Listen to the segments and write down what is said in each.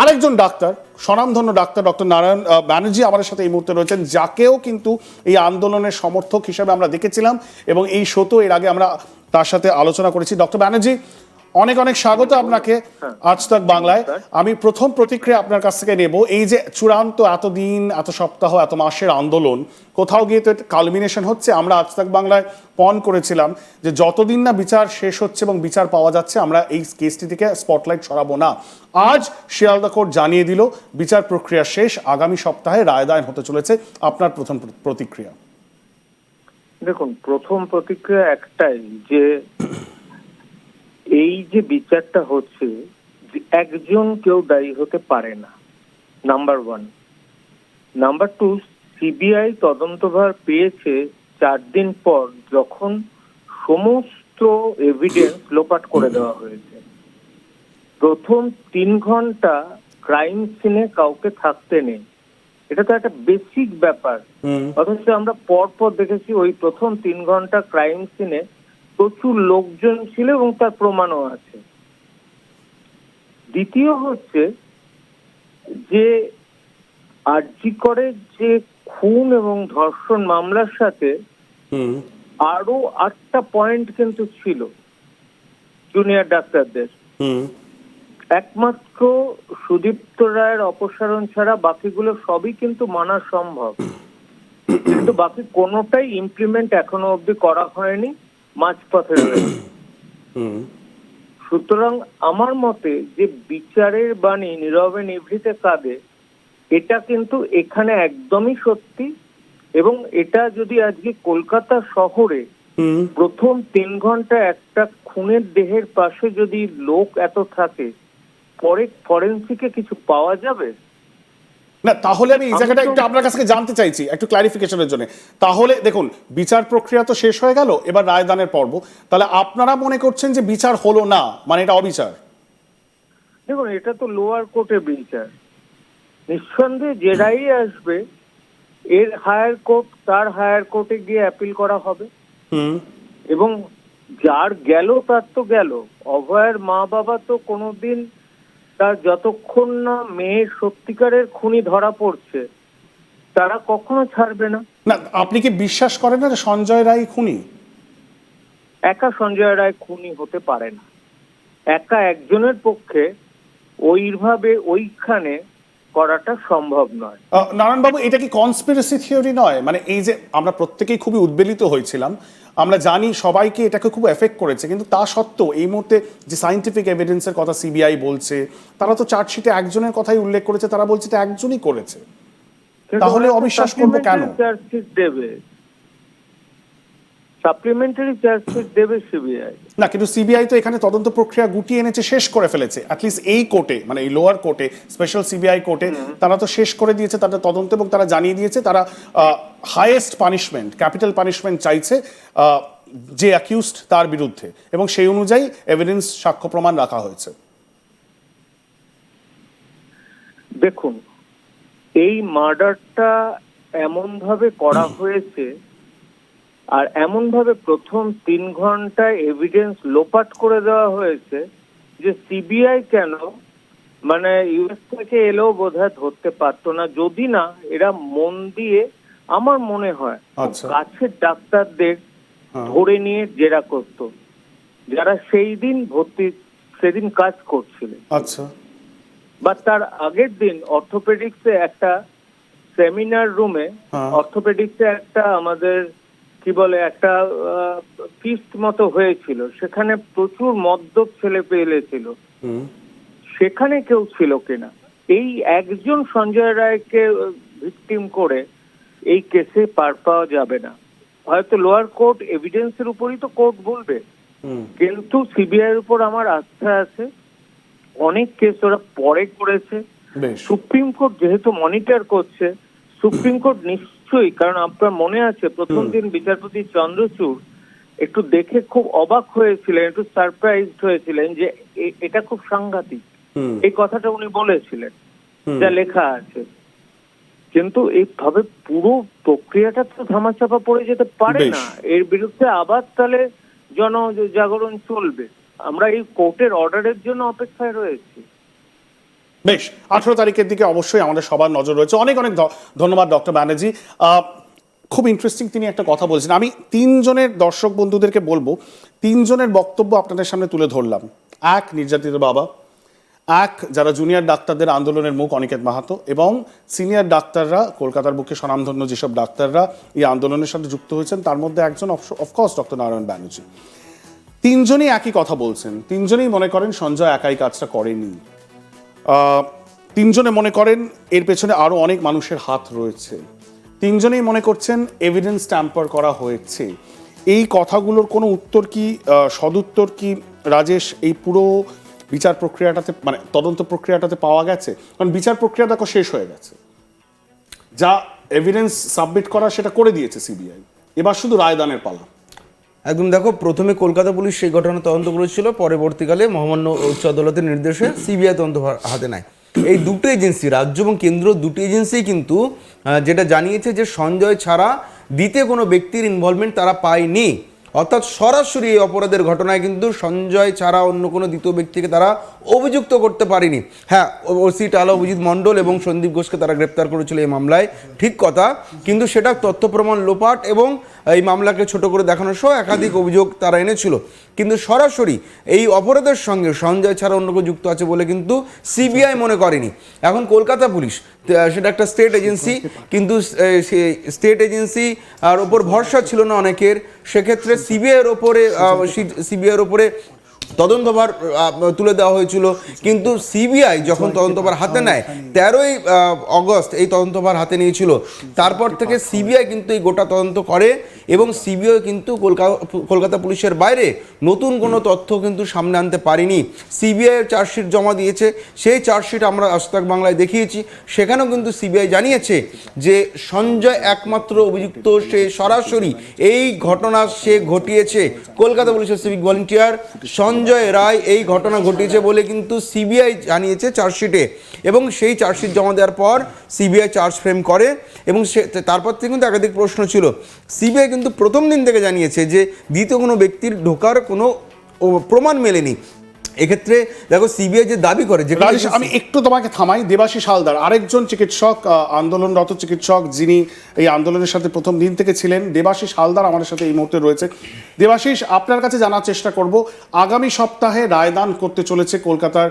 আরেকজন ডাক্তার, স্বনামধন্য doctor, doctor Narayan Banerjee আমাদের সাথে এই মুহূর্তে রয়েছেন, যাকেও কিন্তু এই আন্দোলনের সমর্থক হিসাবে আমরা দেখেছিলাম এবং এই শোতো এর আগে আমরা তার সাথে আলোচনা করেছি। ডক্টর ব্যানার্জি অনেক অনেক স্বাগত আপনাকে আজ তাক বাংলায়। আমি প্রথম প্রতিক্রিয়া আপনার কাছ থেকে নেব এই যে চূড়ান্ত এতদিন এত সপ্তাহ এত মাসের আন্দোলন কোথাও গিয়ে তো কালমিনেশন হচ্ছে আমরা আজ তাক বাংলায় পণ করেছিলাম যে যতদিন না বিচার শেষ হচ্ছে এবং বিচার পাওয়া যাচ্ছে আমরা এই কেসটি থেকে স্পটলাইট সরাবো না। আজ শিয়ালদা কোর্ট জানিয়ে দিল বিচার প্রক্রিয়া শেষ আগামী সপ্তাহে রায়দায়ন হতে চলেছে। আপনার প্রথম প্র- প্রতিক্রিয়া। দেখুন প্রথম প্রতিক্রিয়া একটাই যে এই যে বিচারটা হচ্ছে যে একজন কেউ দায়ী হতে পারে না number one number two CBI তদন্তভার পেয়েছে চার দিন পর যখন সমস্ত এভিডেন্স লোপাট করে দেওয়া হয়েছে। প্রথম তিন ঘণ্টা ক্রাইম সিনে কাউকে থাকতে নেই। এটা তো একটা বেসিক ব্যাপার। অথচ আমরা পর পর দেখেছি ওই প্রথম তিন ঘণ্টা ক্রাইম সিনে প্রচুর লোকজন ছিল এবং তার প্রমাণও আছে। দ্বিতীয় হচ্ছে যে আরজি করে যে খুন এবং ধর্ষণ মামলার সাথে আরও আটটা পয়েন্ট কিন্তু ছিল জুনিয়র ডাক্তারদের। হুম। একমাত্র সুদীপ্ত রায়ের অপসারণ ছাড়া বাকিগুলো সবই কিন্তু মানা সম্ভব। কিন্তু বাকি কোনোটাই ইমপ্লিমেন্ট এখনও অবধি করা হয়নি। মাঝপথে রয়েছে। হুম। সুতরাং আমার মতে যে বিচারের বাণী নীরবে নিভৃতে কাঁদে এটা কিন্তু এখানে একদমই সত্যি এবং এটা যদি আজকে কলকাতা শহরে প্রথম তিন ঘণ্টা একটা খুনের দেহের পাশে যদি লোক এত থাকে পরে ফরেন্সিকে কিছু পাওয়া যাবে? না তাহলে আমি এই জায়গাটা একটু আপনার কাছে জানতে চাইছি একটু ক্লারিফিকেশনের জন্য। তাহলে দেখুন বিচার প্রক্রিয়া তো শেষ হয়ে গেল এবার রায়দানের পর্ব। তাহলে আপনারা মনে করছেন যে বিচার হলো না মানে এটা অবিচার? দেখুন এটা তো লোয়ার কোর্টে বিচার। নিঃসন্দেহে যেটাই আসবে এর হায়ার কোর্ট তার হায়ার কোর্টে গিয়ে অ্যাপিল করা হবে। হুম। এবং যার গেল তার তো গেল। অভয়ের মা বাবা তো কোনোদিন তার যতক্ষণ না মেয়ে সত্যিকারের খুনি ধরা পড়ছে তারা কখনো ছাড়বে না। না আপনি কি বিশ্বাস করেন না সঞ্জয় রায় খুনি? একা সঞ্জয় রায় খুনি হতে পারে না। একা একজনের পক্ষে ওইভাবে ওইখানে করাটা সম্ভব নয়। নারায়ণবাবু এটা কি কনস্পিরেসি থিওরি নয়? মানে এই যে আমরা প্রত্যেকেই খুবই উদ্বেলিত হয়েছিলাম আমরা জানি সবাইকে এটাকে খুব এফেক্ট করেছে কিন্তু তা সত্ত্বেও এই মুহূর্তে যে সাইন্টিফিক এভিডেন্সের কথা সিবিআই বলছে তারা তো চার্জশিটে একজনের কথাই উল্লেখ করেছে তারা বলছে এটা একজনই করেছে। তাহলে অবিশ্বাস করব কেন? চার্জশিট দেবে। সাপ্লিমেন্টারি চার্জশিট দেবে সিবিআই না কিন্তু সিবিআই তো এখানে তদন্ত প্রক্রিয়া গুটিয়ে এনেছে শেষ করে ফেলেছে। অ্যাটলিস্ট এই কোর্টে মানে এই লোয়ার কোর্টে স্পেশাল সিবিআই কোর্টে তারা তো শেষ করে দিয়েছে তাদের তদন্ত এবং তারা জানিয়ে দিয়েছে তারা হাইয়েস্ট পানিশমেন্ট ক্যাপিটাল পানিশমেন্ট চাইছে যে অ্যাকিউজড তার বিরুদ্ধে। এবং সেই অনুযায়ী এভিডেন্স সাক্ষ্য প্রমাণ রাখা হয়েছে। দেখুন এই মার্ডারটা এমন ভাবে করা হয়েছে আর এমন ভাবে প্রথম তিন ঘন্টায় এভিডেন্স লোপাট করে দেওয়া হয়েছে যে সিবিআই কেন মানে ইউএস থেকে এলেও বোধহয় ধরতে পারতো না যদি না এরা মন দিয়ে আমার মনে হয় আচ্ছা। কাছের ডাক্তারদের হ্যাঁ। ধরে নিয়ে জেরা করত যারা সেই দিন ভর্তি সেদিন কাজ করছিলেন আচ্ছা বা তার আগের দিন অর্থোপেডিক্সে একটা সেমিনার রুমে। অর্থোপেডিক্সে একটা আমাদের কি বলে একটা ফিস্ট মতো হয়েছিল। সেখানে প্রচুর মদ্যপ ছেলে পেলে ছিল। সেখানে কেউ ছিল কিনা? এই একজন সঞ্জয় রায়কে ভিকটিম করে এই কেসে পার পাওয়া যাবে না। হয়তো লোয়ার কোর্ট এভিডেন্সের উপরই তো কোর্ট বলবে। কিন্তু সিবিআই এর উপর আমার আস্থা আছে। অনেক কেস ওরা পরে করেছে। সুপ্রিম কোর্ট যেহেতু মনিটর করছে সুপ্রিম কোর্ট নিশ্চয়ই কারণ আপনার মনে আছে প্রথম দিন বিচারপতি চন্দ্রচূড় একটু দেখে খুব অবাক হয়েছিলেন একটু সারপ্রাইজড হয়েছিলেন যে এটা খুব সাংঘাতিক। এই কথাটা উনি বলেছিলেন যা লেখা আছে। কিন্তু এইভাবে পুরো প্রক্রিয়াটা তো ধামাচাপা পড়ে যেতে পারে না। এর বিরুদ্ধে আবার তাহলে জন জাগরণ চলবে। আমরা এই কোর্টের অর্ডারের জন্য অপেক্ষায় রয়েছি। বেশ, আঠেরো তারিখের দিকে অবশ্যই আমাদের সবার নজর রয়েছে। অনেক অনেক ধন্যবাদ, ডক্টর ব্যানার্জি। খুব ইন্টারেস্টিং তিনি একটা কথা বলছেন। আমি তিনজনের দর্শক বন্ধুদেরকে বলব, তিনজনের বক্তব্য আপনাদের সামনে তুলে ধরলাম। এক, নির্যাতিত বাবা। এক, যারা জুনিয়র ডাক্তারদের আন্দোলনের মুখ অনিকেত মাহাতো এবং সিনিয়র ডাক্তাররা, কলকাতার বুকে স্বনামধন্য যেসব ডাক্তাররা এই আন্দোলনের সাথে যুক্ত হয়েছেন, তার মধ্যে একজন অফকোর্স ডক্টর নারায়ণ ব্যানার্জি। তিনজনই একই কথা বলছেন। তিনজনেই মনে করেন সঞ্জয় একাই কাজটা করেনি। তিনজনে মনে করেন এর পেছনে আরও অনেক মানুষের হাত রয়েছে। তিনজনেই মনে করছেন এভিডেন্স ট্যাম্পার করা হয়েছে। এই কথাগুলোর কোনো উত্তর কি সদুত্তর কি, রাজেশ, এই পুরো বিচার প্রক্রিয়াটাতে মানে তদন্ত প্রক্রিয়াটাতে পাওয়া গেছে? কারণ বিচার প্রক্রিয়া দেখো শেষ হয়ে গেছে। যা এভিডেন্স সাবমিট করা সেটা করে দিয়েছে সিবিআই এবার শুধু রায়দানের পালা। একদম দেখো, প্রথমে কলকাতা পুলিশ সেই ঘটনা তদন্ত করেছিল, পরবর্তীকালে মহামান্য উচ্চ আদালতের নির্দেশে সিবিআই তদন্ত হাতে নেয়। এই দুটো এজেন্সি, রাজ্য এবং কেন্দ্র দুটো এজেন্সি কিন্তু যেটা জানিয়েছে যে সঞ্জয় ছাড়া দ্বিতীয় কোনো ব্যক্তির ইনভলভমেন্ট তারা পায়নি। অর্থাৎ সরাসরি এই অপরাধের ঘটনায় কিন্তু সঞ্জয় ছাড়া অন্য কোনো দ্বিতীয় ব্যক্তিকে তারা অভিযুক্ত করতে পারেনি। হ্যাঁ ও- ওসি টালা অভিজিৎ মণ্ডল এবং সন্দীপ ঘোষকে তারা গ্রেপ্তার করেছিল এই মামলায়। ঠিক কথা, কিন্তু সেটা তথ্য প্রমাণ লোপাট এবং এই মামলাকে ছোট করে দেখানো সহ একাধিক অভিযোগ তারা এনেছিল। কিন্তু সরাসরি এই অপরাধের সঙ্গে সঞ্জয় ছাড়া অন্য কেউ যুক্ত আছে বলে কিন্তু সিবিআই মনে করেনি। এখন কলকাতা পুলিশ সেটা একটা স্টেট এজেন্সি, কিন্তু স্টেট এজেন্সি আর ওপর ভরসা ছিল না অনেকের। সেক্ষেত্রে সিবিআইয়ের ওপরে সিবিআইয়ের ওপরে তদন্তভার তুলে দেওয়া হয়েছিল। কিন্তু সিবিআই যখন তদন্তভার হাতে নেয়, তেরোই অগস্ট এই তদন্তভার হাতে নিয়েছিল। তারপর থেকে সিবিআই কিন্তু এই গোটা তদন্ত করে এবং সিবিআই কিন্তু কলকাতা কলকাতা পুলিশের বাইরে নতুন কোনো তথ্য কিন্তু সামনে আনতে পারেনি। সিবিআই চার্জশিট জমা দিয়েছে। সেই চার্জশিট আমরা আজতাক বাংলায় দেখিয়েছি। সেখানেও কিন্তু সিবিআই জানিয়েছে যে সঞ্জয় একমাত্র অভিযুক্ত, সে সরাসরি এই ঘটনা সে ঘটিয়েছে। কলকাতা পুলিশের সিভিক ভলেন্টিয়ার সঞ্জয় রায় এই ঘটনা ঘটিয়েছে বলে কিন্তু সিবিআই জানিয়েছে চার্জশিটে এবং সেই চার্জশিট জমা দেওয়ার পর সিবিআই চার্জ ফ্রেম করে এবং সে তারপর থেকে কিন্তু একাধিক প্রশ্ন ছিল। সিবিআই কিন্তু প্রথম দিন থেকে জানিয়েছে যে দ্বিতীয় কোনো ব্যক্তির ঢোকার কোনো প্রমাণ মেলেনি। এক্ষেত্রে দেখো সিবিআই যে দাবি করে যে আমি একটু তোমাকে থামাই দেবাশিস হালদার। আরেকজন চিকিৎসক আন্দোলনরত চিকিৎসক যিনি এই আন্দোলনের সাথে প্রথম দিন থেকে ছিলেন দেবাশিস হালদার আমাদের সাথে এই মুহূর্তে রয়েছে। দেবাশিস আপনার কাছে জানার চেষ্টা করব আগামী সপ্তাহে রায়দান করতে চলেছে কলকাতার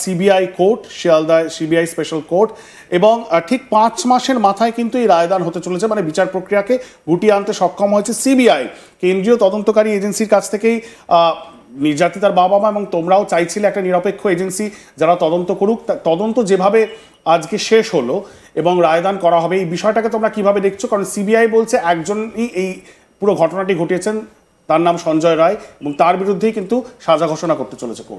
সিবিআই কোর্ট শিয়ালদায় সিবিআই স্পেশাল কোর্ট এবং ঠিক পাঁচ মাসের মাথায় কিন্তু এই রায়দান হতে চলেছে মানে বিচার প্রক্রিয়াকে গুটিয়ে আনতে সক্ষম হয়েছে সিবিআই কেন্দ্রীয় তদন্তকারী এজেন্সির কাছ থেকেই নির্যাতিতার বাবা মা এবং তোমরাও চাইছিলে একটা নিরপেক্ষ এজেন্সি যারা তদন্ত করুক। তদন্ত যেভাবে আজকে শেষ হলো এবং রায়দান করা হবে, এই বিষয়টাকে তোমরা কীভাবে দেখছ? কারণ সিবিআই বলছে একজনই এই পুরো ঘটনাটি ঘটিয়েছেন, তার নাম সঞ্জয় রায় এবং তার বিরুদ্ধেই কিন্তু সাজা ঘোষণা করতে চলেছে কোর্ট।